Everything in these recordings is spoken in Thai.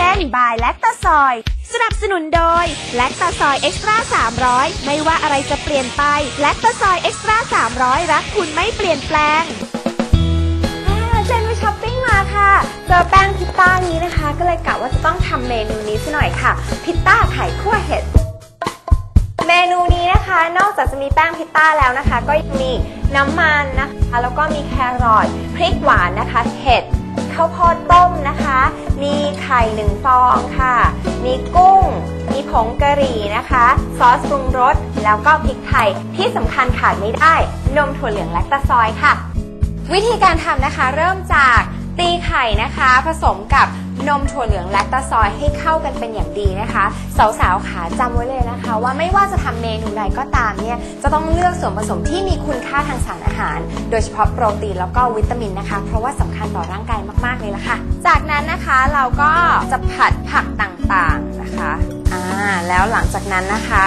Kitchen by แลคตาซอย สนับสนุนโดย แลคตาซอยเอ็กซ์ตร้า300 ไม่ว่าอะไรจะเปลี่ยนไป แลคตาซอยเอ็กซ์ตร้า300 รักคุณไม่เปลี่ยนแปลงอ่าเจนไปช้อปปิ้งมาค่ะเจอแป้งพิตต้านี้นะคะ ก็เลยกะว่าจะต้องทำเมนูนี้ซะหน่อยค่ะ พิตต้าไข่คั่วเห็ดเมนูนี้นะคะนอกจากจะมีแป้งพิตต้าแล้วนะคะ ก็ยังมีน้ำมันนะคะ แล้วก็มีแครอทพริกหวานนะคะ เห็ดข้าวโพดต้ม ฟองค่ะ มีกุ้ง มีผงกะหรี่นะคะ ซอสปรุงรส แล้วก็พริกไทย ที่สำคัญขาดไม่ได้ นมถั่วเหลืองแลคตาซอยค่ะ วิธีการทำนะคะเริ่มจาก ตีไข่นะคะ ผสมกับนมถั่วเหลืองแลคตาซอยให้เข้ากันเป็นอย่างดีนะคะ สาวๆขาจำไว้เลยนะคะ ว่าไม่ว่าจะทำเมนูใดก็ตามเนี่ยจะต้องเลือกส่วนผสมที่มีคุณค่าทางสารอาหาร โดยเฉพาะโปรตีนแล้วก็วิตามินนะคะ เพราะว่าสำคัญต่อร่างกายมากๆเลยละค่ะ จากนั้นนะคะเราก็จะผัดผักต่างๆนะคะอ่าแล้วหลังจากนั้นนะคะ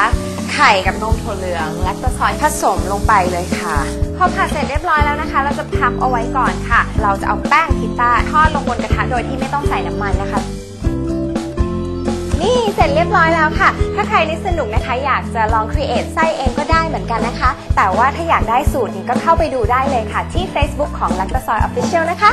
ข่กับนมถั่วเหลืองแลคตาซอยผสมลงไปเลยค่ะ พอผัดเสร็จเรียบร้อยแล้วนะคะ เราจะพักเอาไว้ก่อนค่ะ เราจะเอาแป้งพิตต้าทอดลงบนกระทะโดยที่ไม่ต้องใส่น้ำมันนะคะ นี่เสร็จเรียบร้อยแล้วค่ะ ถ้าใครนี่สนุกนะคะ อยากจะลองครีเอทไส้เองก็ได้เหมือนกันนะคะ แต่ว่าถ้าอยากได้สูตรนี้ก็เข้าไปดูได้เลยค่ะ ที่ Facebook ของ l a c t o s o y Official นะคะ